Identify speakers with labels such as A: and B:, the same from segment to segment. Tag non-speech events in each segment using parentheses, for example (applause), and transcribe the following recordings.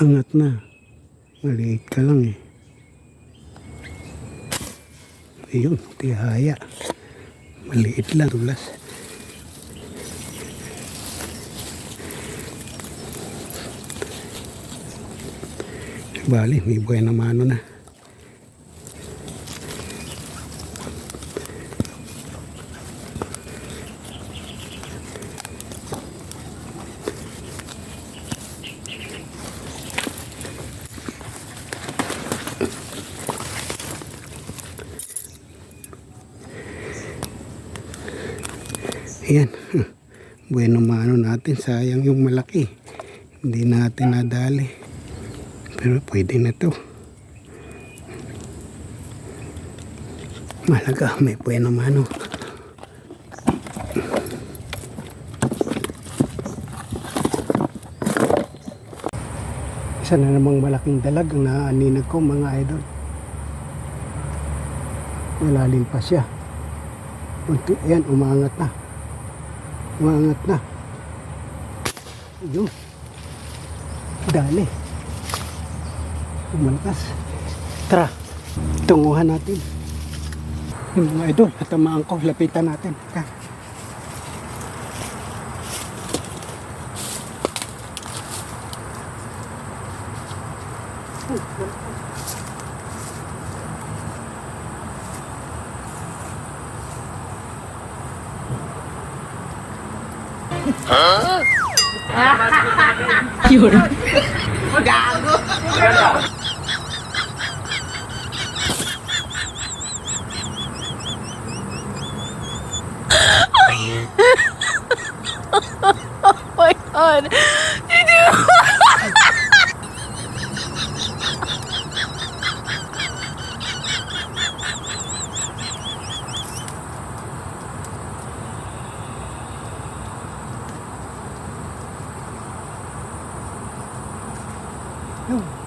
A: Angat na. Maliit ka lang eh. Ayun, tihaya. Maliit lang, tulas. Bali, may buhay na mano na. Ayan. (laughs) Bueno mano natin. Sayang yung malaki. Hindi natin nadali. Pero pwede na to. Malaga. May bueno mano. Isa na namang malaking dalag ang naaninag ko mga idol. Malalim pa siya. Ayan, umangat na. Umangat na. Yun. Dali. Umalakas. Tara. Tunguhan natin. Yung mga idol, natamaan ko. Lapitan natin. Ka. (laughs)
B: Oh my god.
A: Yun.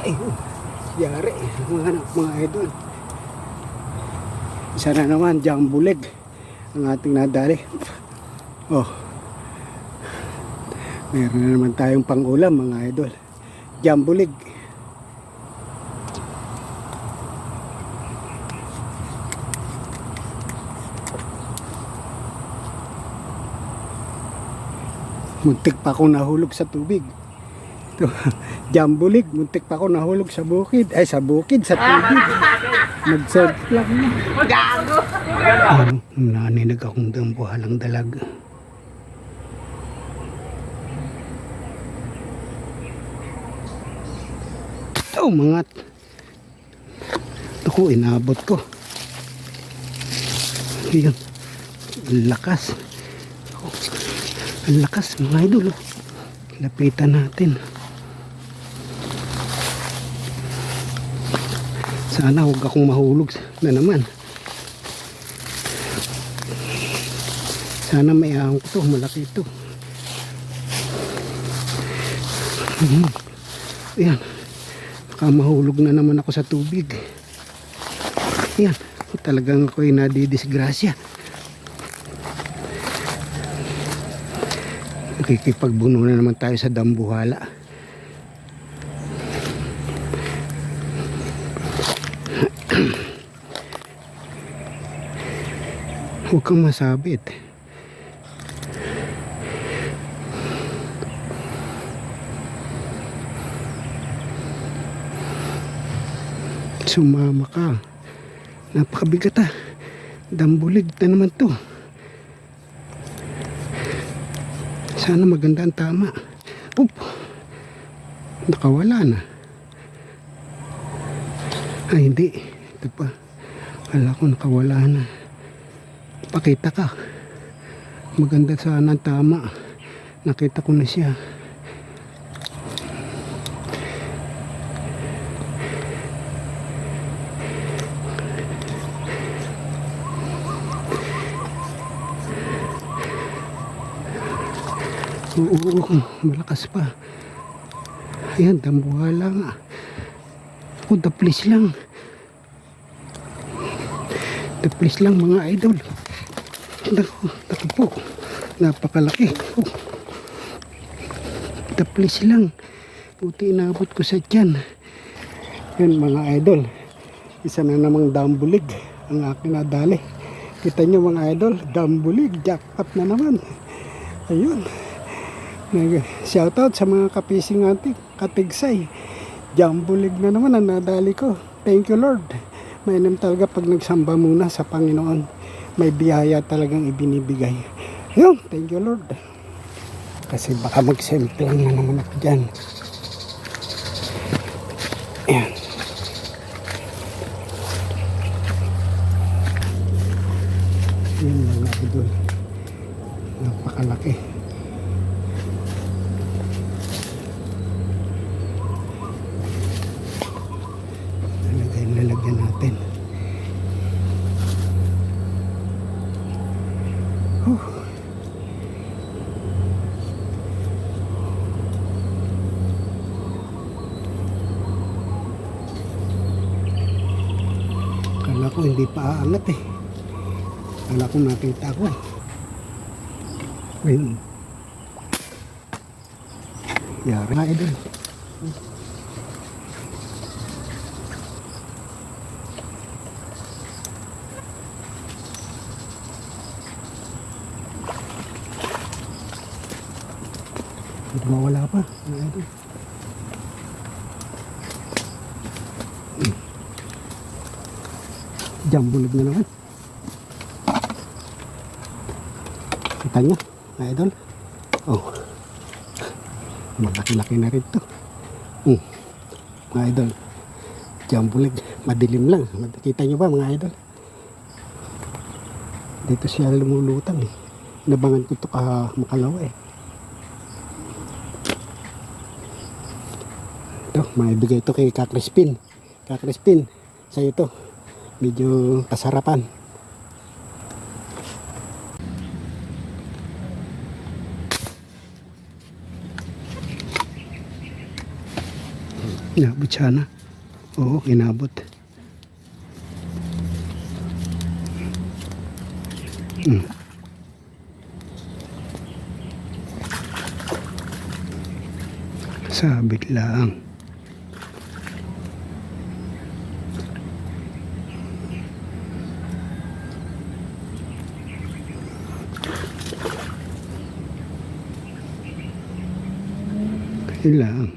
A: Ay, oh, yari. Mga anak, mga idol. Isa na naman, jambuleg. Ang ating nadali. Oh. Meron na naman tayong pangulam, mga idol. Jambuleg. Muntik pa akong nahulog sa tubig. (laughs) Jambulig, muntik pa ako nahulog sa bukid. Ay, sa bukid, sa tubig. Nag-surf lang.
B: Gago.
A: Ano, naninig akong dambuhalang dalag. Ito, mga Naku, inabot ko. Ayan. Lakas. Ang lakas, mga idol. oh. Lapitan natin. Sana huwag akong mahulog na naman. Sana may ahong ko to, malaki ito. Mhm. Ayan. Baka mahulog na naman ako sa tubig. Ayan. Talagang ako'y nadidisgrasya. Nakikipagbuno na naman tayo sa dambuhala. Huwag kang masabit. Sumama ka. Napakabigat ah. Dambulig na naman to. Sana maganda ang tama. Oop. Nakawala na. Ay hindi. Ito pa. Kala ko nakawala na pakita ka. Maganda sana tama. Nakita ko na siya. Oo, oo malakas pa. Ayan dambuhala nga o the place lang. The place lang mga idol. Naku, naku po. Napakalaki. Oh. Place lang. Buti inabot ko sa tiyan. Yun mga idol. Isa na namang dambulig ang aking nadali. Kita nyo mga idol, dambulig, jackpot na naman. Ayun. Nag- Shoutout sa mga kapising ating katigsay. Jambulig na naman ang nadali ko. Thank you Lord. Mainam talaga pag nagsamba muna sa Panginoon. May biyaya talagang ibinibigay. Ayun, thank you Lord. Kasi baka magsemplang na naman ako dyan. Ayan. Yun mga idol. Napakalaki. Lalagay, Kala ko hindi pa aangat eh. Kala ko nakita ko. Ayun. Yari nga idol. Hindi mawala pa. Mga idol. Jambulog na naman. Kita nyo, mga idol. Oh. Malaki-laki na rin to. Hmm. Mga idol. Jambulog. Madilim lang. Kita nyo ba mga idol? Dito siya lumulutang eh. Nabangan ko to ka makalawa eh. Ito, maibigay ito kay Kakrispin. Kakrispin, sa'yo to. Medyo kasarapan. Inabot siya na. Oo, inabot. Hmm. Sabit lang. Yun lang.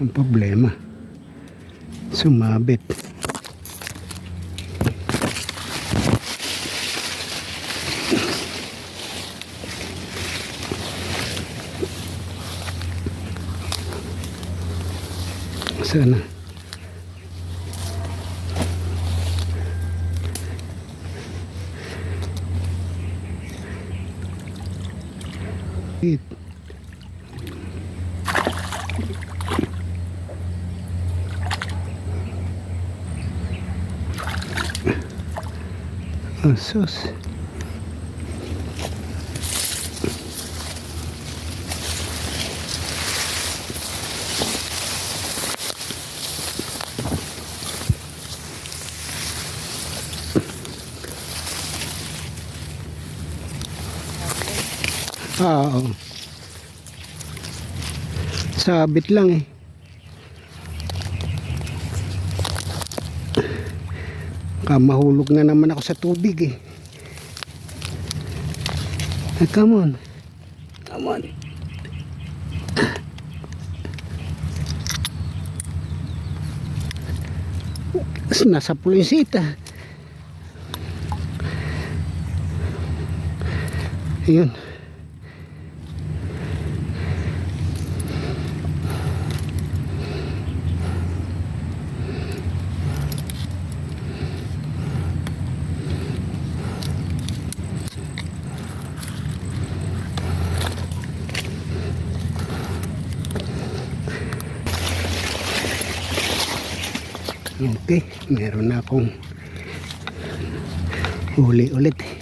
A: Ang problema. Sumabit. Sana. It. Asos. Ah, Oo. Sabit lang eh. Kamahulog na naman ako sa tubig eh. Ah, come on. Come on. Nasa pulisita. Ayun. Okay, meron na akong huli ulit.